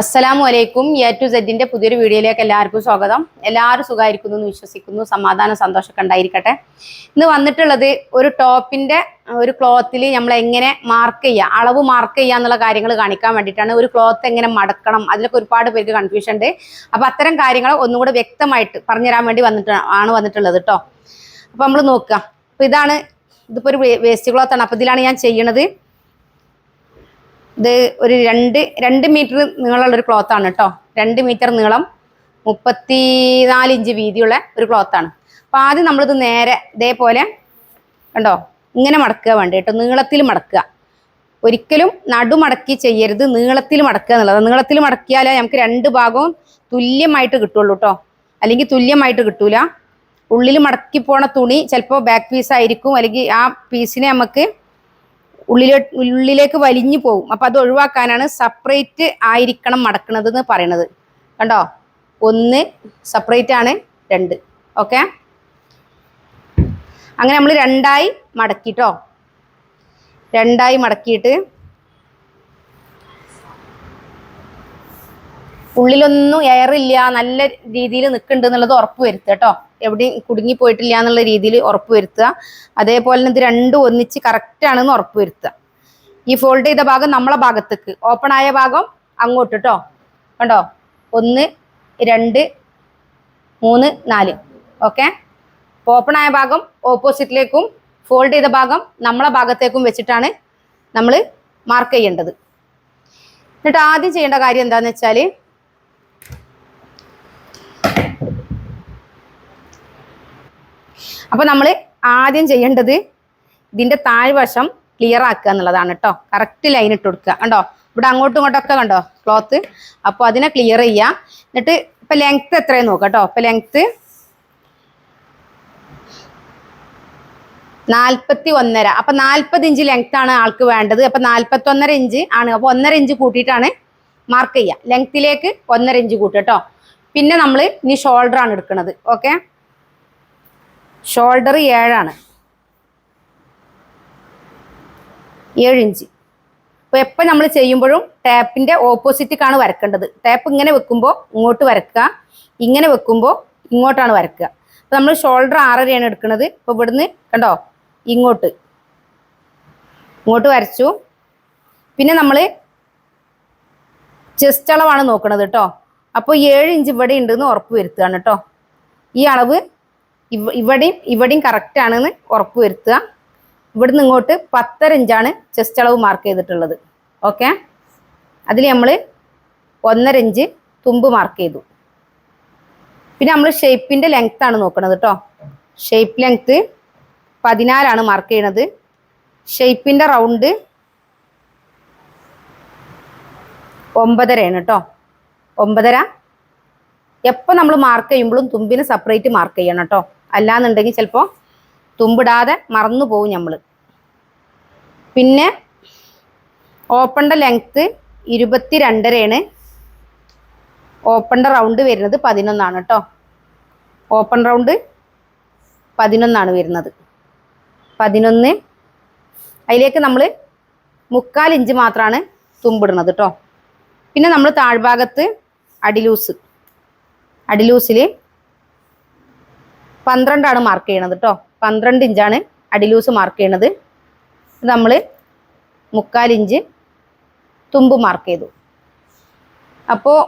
അസ്സലാമു അലൈക്കും A to സെഡിന്റെ പുതിയൊരു വീഡിയോയിലേക്ക് എല്ലാവർക്കും സ്വാഗതം. എല്ലാവരും സുഖമായിരിക്കുന്നു എന്ന് വിശ്വസിക്കുന്നു. സമാധാനം സന്തോഷമൊക്കെ ഉണ്ടായിരിക്കട്ടെ. ഇന്ന് വന്നിട്ടുള്ളത് ഒരു ടോപ്പിന്റെ ഒരു ക്ലോത്തിൽ നമ്മൾ എങ്ങനെ മാർക്ക് ചെയ്യുക അളവ് മാർക്ക് ചെയ്യുക എന്നുള്ള കാര്യങ്ങൾ കാണിക്കാൻ വേണ്ടിയിട്ടാണ് ഒരു ക്ലോത്ത് എങ്ങനെ മടക്കണം അതിലൊക്കെ ഒരുപാട് പേർക്ക് കൺഫ്യൂഷൻ ഉണ്ട്. അപ്പൊ അത്തരം കാര്യങ്ങൾ ഒന്നും കൂടെ വ്യക്തമായിട്ട് പറഞ്ഞുതരാൻ വേണ്ടി വന്നിട്ട് ആണ് വന്നിട്ടുള്ളത് കേട്ടോ അപ്പൊ നമ്മൾ നോക്കുക അപ്പൊ ഇതാണ് ഇതിപ്പോ ഒരു വേസ്റ്റ് ക്ലോത്താണ് ആണ്. അപ്പൊ ഇതിലാണ് ഞാൻ ചെയ്യണത്. ഇത് ഒരു രണ്ട് രണ്ട് മീറ്റർ നീളമുള്ള ഒരു ക്ലോത്ത് ആണ് കേട്ടോ രണ്ട് മീറ്റർ നീളം മുപ്പത്തിനാല് ഇഞ്ച് വീതിയുള്ള ഒരു ക്ലോത്ത് ആണ്. അപ്പൊ ആദ്യം നമ്മളിത് നേരെ ഇതേപോലെ കണ്ടോ? ഇങ്ങനെ മടക്കുക വേണ്ട കേട്ടോ നീളത്തിൽ മടക്കുക. ഒരിക്കലും നടുമടക്കി ചെയ്യരുത് നീളത്തിൽ മടക്കുക എന്നുള്ളത്. നീളത്തിൽ മടക്കിയാലേ നമുക്ക് രണ്ട് ഭാഗവും തുല്യമായിട്ട് കിട്ടുള്ളൂ കേട്ടോ അല്ലെങ്കിൽ തുല്യമായിട്ട് കിട്ടൂല. ഉള്ളിൽ മടക്കി പോണ തുണി ചിലപ്പോൾ ബാക്ക് പീസ് ആയിരിക്കും. അല്ലെങ്കിൽ ആ പീസിനെ നമുക്ക് ഉള്ളിലേ ഉള്ളിലേക്ക് വലിഞ്ഞു പോകും അപ്പൊ അത് ഒഴിവാക്കാനാണ് സെപ്പറേറ്റ് ആയിരിക്കണം മടക്കുന്നത് എന്ന് പറയണത്. കണ്ടോ? ഒന്ന് സെപ്പറേറ്റ് ആണ് രണ്ട്. ഓക്കെ അങ്ങനെ നമ്മൾ രണ്ടായി മടക്കിട്ടോ? രണ്ടായി മടക്കിയിട്ട് ഉള്ളിലൊന്നും എയർ ഇല്ല നല്ല രീതിയിൽ നിൽക്കുന്നുണ്ട് എന്നുള്ളത് ഉറപ്പ് വരുത്തുക കേട്ടോ. എവിടെയും കുടുങ്ങി പോയിട്ടില്ല എന്നുള്ള രീതിയിൽ ഉറപ്പ് വരുത്തുക. അതേപോലെ ഇത് രണ്ടും ഒന്നിച്ച് കറക്റ്റ് ആണെന്ന് ഉറപ്പ് വരുത്തുക. ഈ ഫോൾഡ് ചെയ്ത ഭാഗം നമ്മളെ ഭാഗത്തേക്ക് ഓപ്പൺ ആയ ഭാഗം അങ്ങോട്ട് കേട്ടോ. കണ്ടോ? ഒന്ന് രണ്ട് മൂന്ന് നാല്. ഓക്കെ ഓപ്പൺ ആയ ഭാഗം ഓപ്പോസിറ്റിലേക്കും ഫോൾഡ് ചെയ്ത ഭാഗം നമ്മളെ ഭാഗത്തേക്കും വെച്ചിട്ടാണ് നമ്മൾ മാർക്ക് ചെയ്യേണ്ടത്. എന്നിട്ട് ആദ്യം ചെയ്യേണ്ട കാര്യം എന്താണെന്ന് വെച്ചാൽ അപ്പൊ നമ്മൾ ആദ്യം ചെയ്യേണ്ടത് ഇതിന്റെ താഴ്വശം ക്ലിയർ ആക്കുക എന്നുള്ളതാണ് കേട്ടോ കറക്റ്റ് ലൈൻ ഇട്ട് കൊടുക്കുക. കണ്ടോ? ഇവിടെ അങ്ങോട്ടും ഇങ്ങോട്ടൊക്കെ കണ്ടോ? ക്ലോത്ത് അപ്പോൾ അതിനെ ക്ലിയർ ചെയ്യുക. എന്നിട്ട് ഇപ്പൊ ലെങ്ത് എത്രയും നോക്കാം കേട്ടോ ഇപ്പൊ ലെങ്ത് നാൽപ്പത്തി ഒന്നര അപ്പൊ നാൽപ്പത് ഇഞ്ച് ലെങ്ത് ആണ് ആൾക്ക് വേണ്ടത്. അപ്പൊ നാൽപ്പത്തി ഒന്നര ഇഞ്ച് ആണ്. അപ്പൊ ഒന്നര ഇഞ്ച് കൂട്ടിയിട്ടാണ് മാർക്ക് ചെയ്യുക. ലെങ്ത്തിലേക്ക് ഒന്നര ഇഞ്ച് കൂട്ടുക കേട്ടോ പിന്നെ നമ്മൾ ഇനി ഷോൾഡർ ആണ് എടുക്കുന്നത് ഓക്കെ ഷോൾഡർ ഏഴാണ്. ഏഴിഞ്ച്. അപ്പോൾ എപ്പോൾ നമ്മൾ ചെയ്യുമ്പോഴും ടാപ്പിന്റെ ഓപ്പോസിറ്റിക്കാണ് വരക്കേണ്ടത്. ടാപ്പ് ഇങ്ങനെ വെക്കുമ്പോൾ ഇങ്ങോട്ട് വരക്കുക. ഇങ്ങനെ വെക്കുമ്പോൾ ഇങ്ങോട്ടാണ് വരക്കുക. അപ്പോൾ നമ്മൾ ഷോൾഡർ ആറരയാണ് എടുക്കുന്നത് ഇപ്പോൾ ഇവിടുന്ന് കണ്ടോ? ഇങ്ങോട്ട്. ഇങ്ങോട്ട് വരച്ചു. പിന്നെ നമ്മൾ ചെസ്റ്റ് അളവാണ് നോക്കുന്നത് കേട്ടോ. അപ്പോൾ ഏഴ് ഇഞ്ച് ഇവിടെ ഉണ്ടെന്ന് ഉറപ്പ് വരുത്തുകയാണ് കേട്ടോ. ഈ അളവ് ഇവ ഇവിടെയും ഇവിടെയും കറക്റ്റ് ആണെന്ന് ഉറപ്പ് വരുത്തുക. ഇവിടുന്ന് ഇങ്ങോട്ട് പത്തര ഇഞ്ചാണ് ചെസ്റ്റ് അളവ് മാർക്ക് ചെയ്തിട്ടുള്ളത്. ഓക്കെ അതിൽ നമ്മൾ ഒന്നര ഇഞ്ച് തുമ്പ് മാർക്ക് ചെയ്തു. പിന്നെ നമ്മൾ ഷേപ്പിന്റെ ലെങ്ത് ആണ് നോക്കുന്നത് കേട്ടോ ഷേപ്പ് ലെങ്ത് പതിനാലാണ് മാർക്ക് ചെയ്യണത്. ഷേപ്പിന്റെ റൗണ്ട് ഒമ്പതരയാണ് കേട്ടോ ഒമ്പതര എപ്പോൾ നമ്മൾ മാർക്ക് ചെയ്യുമ്പോഴും തുമ്പിനെ സെപ്പറേറ്റ് മാർക്ക് ചെയ്യണം കേട്ടോ അല്ലാന്നുണ്ടെങ്കിൽ ചിലപ്പോൾ തുമ്പിടാതെ മറന്നു പോകും നമ്മൾ പിന്നെ ഓപ്പണിന്റെ ലെങ്ത്ത് ഇരുപത്തി രണ്ടരയാണ് ഓപ്പണിന്റെ റൗണ്ട് വരുന്നത് പതിനൊന്നാണ് കേട്ടോ ഓപ്പൺ റൗണ്ട് പതിനൊന്നാണ് വരുന്നത്. പതിനൊന്ന് അതിലേക്ക് നമ്മൾ മുക്കാൽ ഇഞ്ച് മാത്രമാണ് തുമ്പിടുന്നത് കേട്ടോ പിന്നെ നമ്മൾ താഴ്ഭാഗത്ത് അടിലൂസ് അടിലൂസിൽ പന്ത്രണ്ടാണ് മാർക്ക് ചെയ്യണത് കേട്ടോ പന്ത്രണ്ട് ഇഞ്ചാണ് അടിലൂസ് മാർക്ക് ചെയ്യണത്. നമ്മൾ മുക്കാൽ ഇഞ്ച് തുമ്പ് മാർക്ക് ചെയ്തു. അപ്പോൾ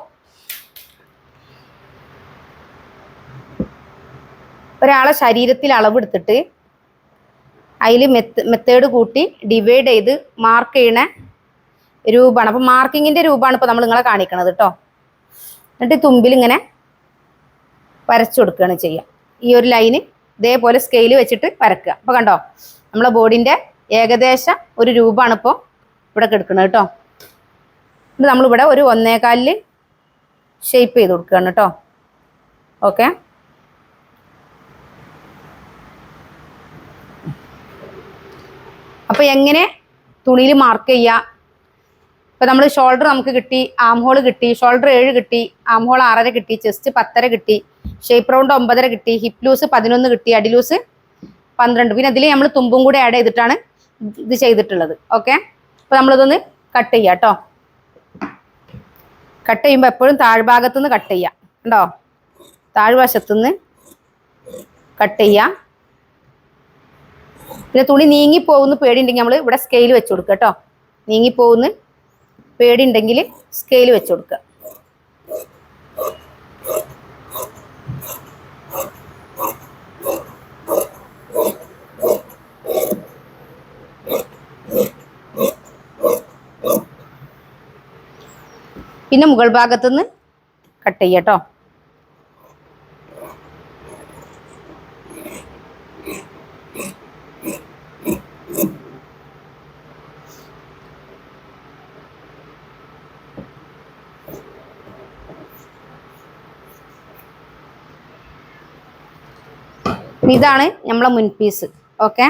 ഒരാളെ ശരീരത്തിൽ അളവെടുത്തിട്ട് അതിൽ മെത്ത് മെത്തേഡ് കൂട്ടി ഡിവൈഡ് ചെയ്ത് മാർക്ക് ചെയ്യണ രൂപമാണ് അപ്പോൾ മാർക്കിങ്ങിന്റെ രൂപമാണ് ഇപ്പോൾ നമ്മൾ നിങ്ങളെ കാണിക്കണത് കേട്ടോ എന്നിട്ട് തുമ്പിൽ ഇങ്ങനെ വരച്ചു കൊടുക്കുകയാണ് ചെയ്യുക. ഈ ഒരു ലൈന് ഇതേപോലെ സ്കെയിൽ വെച്ചിട്ട് വരക്കുക. അപ്പോൾ കണ്ടോ നമ്മളെ ബോർഡിന്റെ ഏകദേശം ഒരു രൂപമാണ് ഇപ്പോൾ ഇവിടെ കിടക്കുന്നത് കേട്ടോ. ഇത് നമ്മളിവിടെ ഒരു ഒന്നേകാലിൽ ഷേപ്പ് ചെയ്ത് കൊടുക്കുകയാണ് കേട്ടോ. ഓക്കെ അപ്പോൾ എങ്ങനെ തുണിയിൽ മാർക്ക് ചെയ്യുക? ഇപ്പൊ നമ്മൾ ഷോൾഡർ നമുക്ക് കിട്ടി ആം ഹോൾ കിട്ടി ഷോൾഡർ ഏഴ് കിട്ടി ആം ഹോൾ ആറര കിട്ടി ചെസ്റ്റ് പത്തര കിട്ടി. ഷേപ്പ് റൗണ്ട് ഒമ്പതര കിട്ടി. ഹിപ്പ് ലൂസ് പതിനൊന്ന് കിട്ടി. അടി ലൂസ് പന്ത്രണ്ട്. പിന്നെ അതിൽ നമ്മൾ തുമ്പും കൂടെ ആഡ് ചെയ്തിട്ടാണ് ഇത് ചെയ്തിട്ടുള്ളത്. ഓക്കെ അപ്പൊ നമ്മളിതൊന്ന് കട്ട് ചെയ്യാം കേട്ടോ. കട്ട് ചെയ്യുമ്പോൾ എപ്പോഴും താഴ്ഭാഗത്തു നിന്ന് കട്ട് ചെയ്യാം. കണ്ടോ? താഴ്വശത്തുനിന്ന് കട്ട് ചെയ്യാം. പിന്നെ തുണി നീങ്ങിപ്പോകുന്ന പേടിയുണ്ടെങ്കിൽ നമ്മൾ ഇവിടെ സ്കെയിൽ വെച്ച് കൊടുക്കുക കേട്ടോ. നീങ്ങിപ്പോകുന്ന പേടിയുണ്ടെങ്കിൽ സ്കെയിൽ വെച്ച് കൊടുക്കുക. പിന്നെ മുകൾ ഭാഗത്തുനിന്ന് കട്ട് ചെയ്യട്ടോ ഇതാണ് നമ്മളെ മുൻപീസ് ഓക്കെ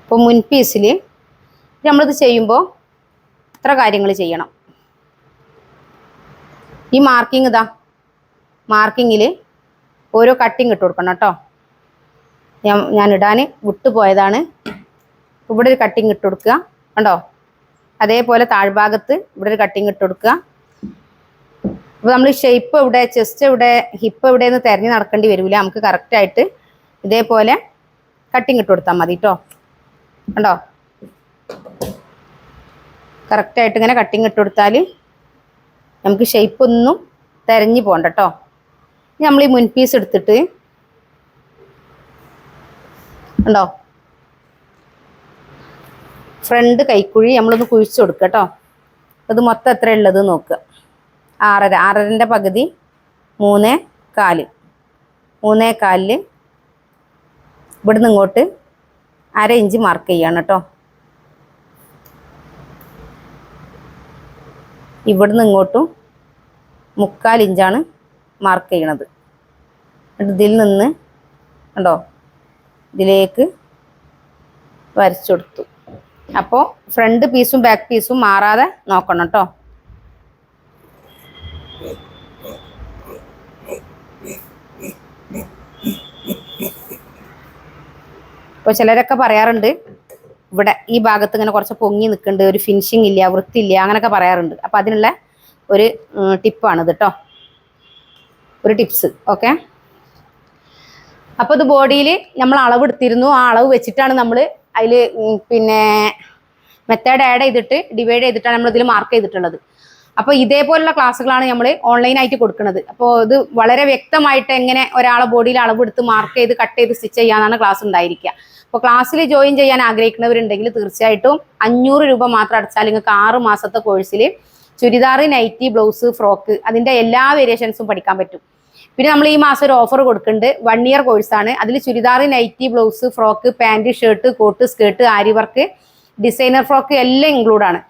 അപ്പോൾ മുൻ പീസിൽ നമ്മളിത് ചെയ്യുമ്പോൾ ഇത്ര കാര്യങ്ങൾ ചെയ്യണം. ഈ മാർക്കിംഗ് ഇതാ. മാർക്കിങ്ങിൽ ഓരോ കട്ടിങ് ഇട്ട് കൊടുക്കണം കേട്ടോ. ഞാൻ ഞാൻ ഇടാൻ വിട്ടുപോയതാണ് ഇവിടെ ഒരു കട്ടിങ് ഇട്ട് കൊടുക്കുക. കണ്ടോ? അതേപോലെ താഴ്ഭാഗത്ത് ഇവിടെ ഒരു കട്ടിങ് ഇട്ട് കൊടുക്കുക. അപ്പോൾ നമ്മൾ ഷേപ്പ് എവിടെ ചെസ്റ്റ് എവിടെ ഹിപ്പ് എവിടെയെന്ന് തിരഞ്ഞ് നടക്കേണ്ടി വരില്ല നമുക്ക് കറക്റ്റായിട്ട് ഇതേപോലെ കട്ടിങ് ഇട്ട് കൊടുത്താൽ മതി കേട്ടോ കണ്ടോ? കറക്റ്റായിട്ട് ഇങ്ങനെ കട്ടിങ് ഇട്ട് കൊടുത്താൽ നമുക്ക് ഷേപ്പ് ഒന്നും തിരഞ്ഞു പോകണ്ട കേട്ടോ നമ്മൾ ഈ മുൻപീസ് എടുത്തിട്ട് ഉണ്ടോ ഫ്രണ്ട് കൈക്കുഴി നമ്മളൊന്ന് കുഴിച്ചു കൊടുക്കുക കേട്ടോ അത് മൊത്തം എത്ര ഉള്ളത് നോക്കുക ആറര ആറരന്റെ പകുതി മൂന്ന് കാൽ. മൂന്നേ കാലിൽ ഇവിടുന്ന് ഇങ്ങോട്ട് അര ഇഞ്ച് മാർക്ക് ചെയ്യണം കേട്ടോ ഇവിടുന്ന് ഇങ്ങോട്ടും മുക്കാൽ ഇഞ്ചാണ് മാർക്ക് ചെയ്യണത്. എന്നിട്ട് ഇതിൽ നിന്ന് കണ്ടോ? ഇതിലേക്ക് വരച്ചു കൊടുത്തു. അപ്പോൾ ഫ്രണ്ട് പീസും ബാക്ക് പീസും മാറാതെ നോക്കണം കേട്ടോ ഇപ്പോൾ ചിലരൊക്കെ പറയാറുണ്ട് ഇവിടെ ഈ ഭാഗത്ത് ഇങ്ങനെ കുറച്ച് പൊങ്ങി നിൽക്കുന്നുണ്ട് ഒരു ഫിനിഷിങ് ഇല്ല വൃത്തിയില്ല അങ്ങനെയൊക്കെ പറയാറുണ്ട്. അപ്പോൾ അതിനുള്ള ഒരു ടിപ്പാണ് ഇത് കേട്ടോ ഒരു ടിപ്സ് ഓക്കെ അപ്പോൾ ഇത് ബോഡിയിൽ നമ്മൾ അളവ് എടുത്തിരുന്നു. ആ അളവ് വെച്ചിട്ടാണ് നമ്മൾ അതിൽ പിന്നെ മെത്തേഡ് ആഡ് ചെയ്തിട്ട് ഡിവൈഡ് ചെയ്തിട്ടാണ് നമ്മൾ ഇതിൽ മാർക്ക് ചെയ്തിട്ടുള്ളത്. അപ്പോൾ ഇതേപോലുള്ള ക്ലാസ്സുകളാണ് നമ്മൾ ഓൺലൈനായിട്ട് കൊടുക്കുന്നത്. അപ്പോൾ ഇത് വളരെ വ്യക്തമായിട്ട് എങ്ങനെ ഒരാളെ ബോഡിയിൽ അളവെടുത്ത് മാർക്ക് ചെയ്ത് കട്ട് ചെയ്ത് സ്റ്റിച്ച് ചെയ്യാനാണ് ക്ലാസ് ഉണ്ടായിരിക്കുക. അപ്പോൾ ക്ലാസ്സിൽ ജോയിൻ ചെയ്യാൻ ആഗ്രഹിക്കുന്നവരുണ്ടെങ്കിൽ തീർച്ചയായിട്ടും അഞ്ഞൂറ് രൂപ മാത്രം അടച്ചാൽ നിങ്ങൾക്ക് ആറ് മാസത്തെ കോഴ്സിൽ ചുരിദാർ നൈറ്റി ബ്ലൗസ് ഫ്രോക്ക് അതിന്റെ എല്ലാ വേരിയേഷൻസും പഠിക്കാൻ പറ്റും. പിന്നെ നമ്മൾ ഈ മാസം ഒരു ഓഫർ കൊടുക്കുന്നുണ്ട്. വൺ ഇയർ കോഴ്സാണ് അതിൽ churidar nightie blouse frock pant shirt coat skirt aari work designer frock എല്ലാം ഇൻക്ലൂഡാണ്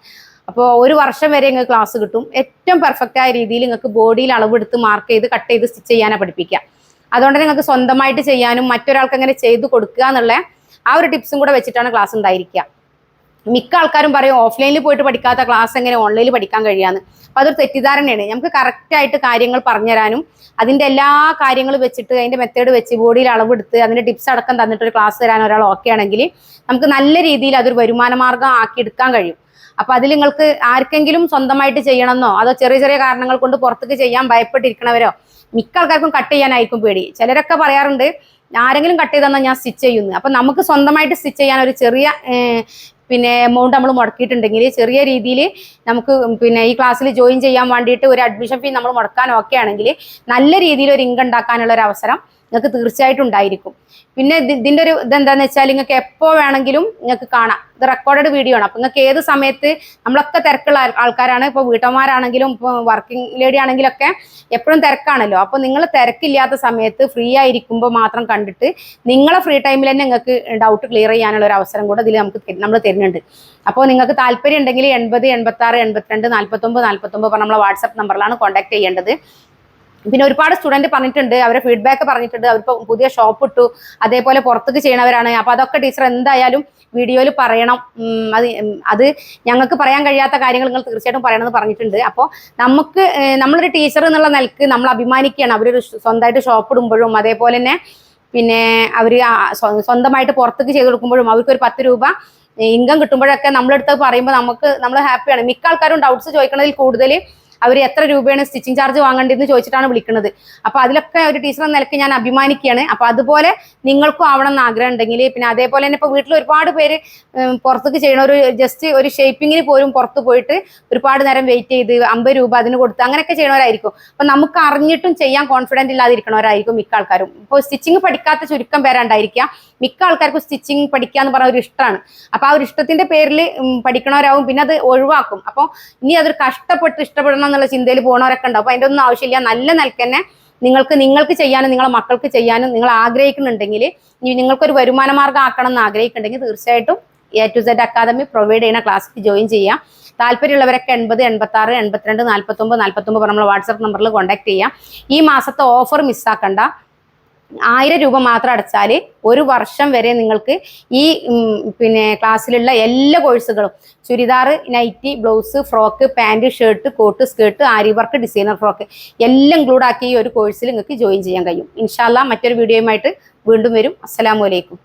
അപ്പോൾ ഒരു വർഷം വരെ നിങ്ങൾക്ക് ക്ലാസ് കിട്ടും. ഏറ്റവും പെർഫെക്റ്റ് ആയ രീതിയിൽ നിങ്ങൾക്ക് ബോഡിയിൽ അളവെടുത്ത് മാർക്ക് ചെയ്ത് കട്ട് ചെയ്ത് സ്റ്റിച്ച് ചെയ്യാനാണ് പഠിപ്പിക്കുക അതുകൊണ്ട് നിങ്ങൾക്ക് സ്വന്തമായിട്ട് ചെയ്യാനും മറ്റൊരാൾക്ക് അങ്ങനെ ചെയ്ത് കൊടുക്കുക എന്നുള്ള ആ ഒരു ടിപ്സും കൂടെ വെച്ചിട്ടാണ് ക്ലാസ് ഉണ്ടായിരിക്കുക മിക്ക ആൾക്കാരും പറയും ഓഫ്ലൈനിൽ പോയിട്ട് പഠിക്കാത്ത ക്ലാസ് എങ്ങനെ ഓൺലൈനിൽ പഠിക്കാൻ കഴിയാന്ന്. അപ്പൊ അതൊരു തെറ്റിദ്ധാരണയാണ്. നമുക്ക് കറക്റ്റായിട്ട് കാര്യങ്ങൾ പറഞ്ഞുതരാനും അതിന്റെ എല്ലാ കാര്യങ്ങളും വെച്ചിട്ട് അതിന്റെ മെത്തേഡ് വെച്ച് ബോഡിയിൽ അളവെടുത്ത് അതിന്റെ ടിപ്സ് അടക്കം തന്നിട്ട് ഒരു ക്ലാസ് തരാൻ ഒരാൾ ഓക്കെ ആണെങ്കിൽ നമുക്ക് നല്ല രീതിയിൽ അതൊരു വരുമാന മാർഗം ആക്കി എടുക്കാൻ കഴിയും. അപ്പൊ അതിൽ നിങ്ങൾക്ക് ആർക്കെങ്കിലും സ്വന്തമായിട്ട് ചെയ്യണമെന്നോ അതോ ചെറിയ ചെറിയ കാരണങ്ങൾ കൊണ്ട് പുറത്തേക്ക് ചെയ്യാൻ ഭയപ്പെട്ടിരിക്കണവരോ? മിക്ക ആൾക്കാർക്കും കട്ട് ചെയ്യാനായിരിക്കും പേടി. ചിലരൊക്കെ പറയാറുണ്ട് ആരെങ്കിലും കട്ട് ചെയ്തെന്നാൽ ഞാൻ സ്റ്റിച്ച് ചെയ്യുന്നു. അപ്പൊ നമുക്ക് സ്വന്തമായിട്ട് സ്റ്റിച്ച് ചെയ്യാൻ ഒരു ചെറിയ പിന്നെ എമൗണ്ട് നമ്മൾ മുടക്കിയിട്ടുണ്ടെങ്കിൽ ചെറിയ രീതിയിൽ നമുക്ക് പിന്നെ ഈ ക്ലാസ്സിൽ ജോയിൻ ചെയ്യാൻ വേണ്ടിയിട്ട് ഒരു അഡ്മിഷൻ ഫീ നമ്മൾ മുടക്കാൻ ഓക്കെ ആണെങ്കിൽ നല്ല രീതിയിൽ ഒരു ഇൻകം ഉണ്ടാക്കാനുള്ള ഒരു അവസരം നിങ്ങൾക്ക് തീർച്ചയായിട്ടും ഉണ്ടായിരിക്കും. പിന്നെ ഇതിന്റെ ഒരു ഇതെന്താന്ന് വെച്ചാൽ നിങ്ങൾക്ക് എപ്പോ വേണമെങ്കിലും നിങ്ങൾക്ക് കാണാം. ഇത് റെക്കോർഡഡ് വീഡിയോ ആണ്. അപ്പൊ നിങ്ങൾക്ക് ഏത് സമയത്ത് നമ്മളൊക്കെ തിരക്കുള്ള ആൾക്കാരാണ്. ഇപ്പൊ വീട്ടമ്മമാരാണെങ്കിലും ഇപ്പൊ വർക്കിംഗ് ലേഡി ആണെങ്കിലും ഒക്കെ എപ്പോഴും തിരക്കാണല്ലോ. അപ്പോൾ നിങ്ങൾ തിരക്കില്ലാത്ത സമയത്ത് ഫ്രീ ആയിരിക്കുമ്പോൾ മാത്രം കണ്ടിട്ട് നിങ്ങളെ ഫ്രീ ടൈമിൽ തന്നെ നിങ്ങൾക്ക് ഡൗട്ട് ക്ലിയർ ചെയ്യാനുള്ള ഒരു അവസരം കൂടെ ഇതിൽ നമുക്ക് നമ്മൾ തരുന്നുണ്ട്. അപ്പോൾ നിങ്ങൾക്ക് താല്പര്യം ഉണ്ടെങ്കിൽ എൺപത് എൺപത്തി ആറ് എൺപത്തിരണ്ട് നാൽപ്പത്തൊമ്പത് നാൽപ്പത്തൊമ്പത് നമ്മളെ വാട്സപ്പ് നമ്പറിലാണ് കോൺടാക്ട് ചെയ്യേണ്ടത്. പിന്നെ ഒരുപാട് സ്റ്റുഡന്റ് പറഞ്ഞിട്ടുണ്ട് അവരെ ഫീഡ്ബാക്ക് പറഞ്ഞിട്ടുണ്ട് അവരിപ്പോ പുതിയ ഷോപ്പ് ഇട്ടു അതേപോലെ പുറത്തേക്ക് ചെയ്യണവരാണ്. അപ്പൊ അതൊക്കെ ടീച്ചർ എന്തായാലും വീഡിയോയിൽ പറയണം. അത് അത് ഞങ്ങൾക്ക് പറയാൻ കഴിയാത്ത കാര്യങ്ങൾ നിങ്ങൾ തീർച്ചയായിട്ടും പറയണമെന്ന് പറഞ്ഞിട്ടുണ്ട്. അപ്പോൾ നമുക്ക് നമ്മളൊരു ടീച്ചർ എന്നുള്ള നിലയ്ക്ക് നമ്മൾ അഭിമാനിക്കുകയാണ്. അവരൊരു സ്വന്തമായിട്ട് ഷോപ്പ് ഇടുമ്പോഴും അതേപോലെ തന്നെ പിന്നെ അവർ സ്വന്തമായിട്ട് പുറത്തേക്ക് ചെയ്ത് കൊടുക്കുമ്പോഴും അവർക്ക് ഒരു പത്ത് രൂപ ഇൻകം കിട്ടുമ്പോഴൊക്കെ നമ്മളെടുത്ത് പറയുമ്പോൾ നമുക്ക് നമ്മൾ ഹാപ്പിയാണ് മിക്ക ആൾക്കാരും ഡൗട്ട്സ് ചോദിക്കുന്നതിൽ കൂടുതൽ അവർ എത്ര രൂപയാണ് സ്റ്റിച്ചിങ് ചാർജ് വാങ്ങേണ്ടതെന്ന് ചോദിച്ചിട്ടാണ് വിളിക്കുന്നത്. അപ്പോൾ അതിലൊക്കെ ഒരു ടീച്ചർ എന്ന നിലയ്ക്ക് ഞാൻ അഭിമാനിക്കുകയാണ്. അപ്പോൾ അതുപോലെ നിങ്ങൾക്കും ആവണം എന്ന് ആഗ്രഹം ഉണ്ടെങ്കിൽ പിന്നെ അതേപോലെ തന്നെ ഇപ്പോൾ വീട്ടിൽ ഒരുപാട് പേര് പുറത്തേക്ക് ചെയ്യണ ഒരു ജസ്റ്റ് ഒരു ഷേപ്പിങ്ങിന് പോലും പുറത്ത് പോയിട്ട് ഒരുപാട് നേരം വെയിറ്റ് ചെയ്ത് അമ്പത് രൂപ അതിന് കൊടുത്ത് അങ്ങനെയൊക്കെ ചെയ്യണവരായിരിക്കും അപ്പം നമുക്ക് അറിഞ്ഞിട്ടും ചെയ്യാൻ കോൺഫിഡന്റ് ഇല്ലാതിരിക്കണവരായിരിക്കും മിക്ക ആൾക്കാരും. ഇപ്പോൾ സ്റ്റിച്ചിങ് പഠിക്കാത്ത ചുരുക്കം പേരുണ്ടായിരിക്കുക മിക്ക ആൾക്കാർക്കും സ്റ്റിച്ചിങ് പഠിക്കുക എന്ന് പറഞ്ഞ ഒരു ഇഷ്ടമാണ്. അപ്പോൾ ആ ഒരു ഇഷ്ടത്തിന്റെ പേരിൽ പഠിക്കണവരാവും പിന്നെ അത് ഒഴിവാക്കും. അപ്പോൾ ഇനി അതൊരു കഷ്ടപ്പെട്ട് ഇഷ്ടപ്പെടണം എന്നുള്ള ചിന്തയിൽ പോണവരൊക്കെ ഉണ്ടാവും. അപ്പൊ അതിന്റെ ഒന്നും ആവശ്യമില്ല. നല്ല നിലയ്ക്ക് തന്നെ നിങ്ങൾക്ക് നിങ്ങൾക്ക് ചെയ്യാനും നിങ്ങളെ മക്കൾക്ക് ചെയ്യാനും നിങ്ങൾ ആഗ്രഹിക്കുന്നുണ്ടെങ്കിൽ നിങ്ങൾക്കൊരു വരുമാന മാർഗം ആക്കണം എന്ന് ആഗ്രഹിക്കുന്നുണ്ടെങ്കിൽ തീർച്ചയായിട്ടും A to Z academy provide ചെയ്യുന്ന ക്ലാസ്സിൽ ജോയിൻ ചെയ്യാം താല്പര്യമുള്ളവരൊക്കെ എൺപത് എൺപത്തി ആറ് എൺപത്തിരണ്ട് നാൽപ്പത്തൊമ്പത് നാൽപ്പത്തൊമ്പത് നമ്മൾ വാട്സപ്പ് നമ്പറിൽ കോൺടാക്ട് ചെയ്യാം ഈ മാസത്തെ ഓഫർ മിസ്സാക്കണ്ട ആയിരം രൂപ മാത്രം അടച്ചാൽ ഒരു വർഷം വരെ നിങ്ങൾക്ക് ഈ പിന്നെ ക്ലാസ്സിലുള്ള എല്ലാ കോഴ്സുകളും churidar nightie blouse frock pant shirt coat skirt aari work designer frock എല്ലാം ഇൻക്ലൂഡ് ആക്കി ഈ ഒരു കോഴ്സിൽ നിങ്ങൾക്ക് ജോയിൻ ചെയ്യാൻ കഴിയും. ഇൻഷാല്ല മറ്റൊരു വീഡിയോയുമായിട്ട് വീണ്ടും വരും. അസ്സാം അലൈക്കും.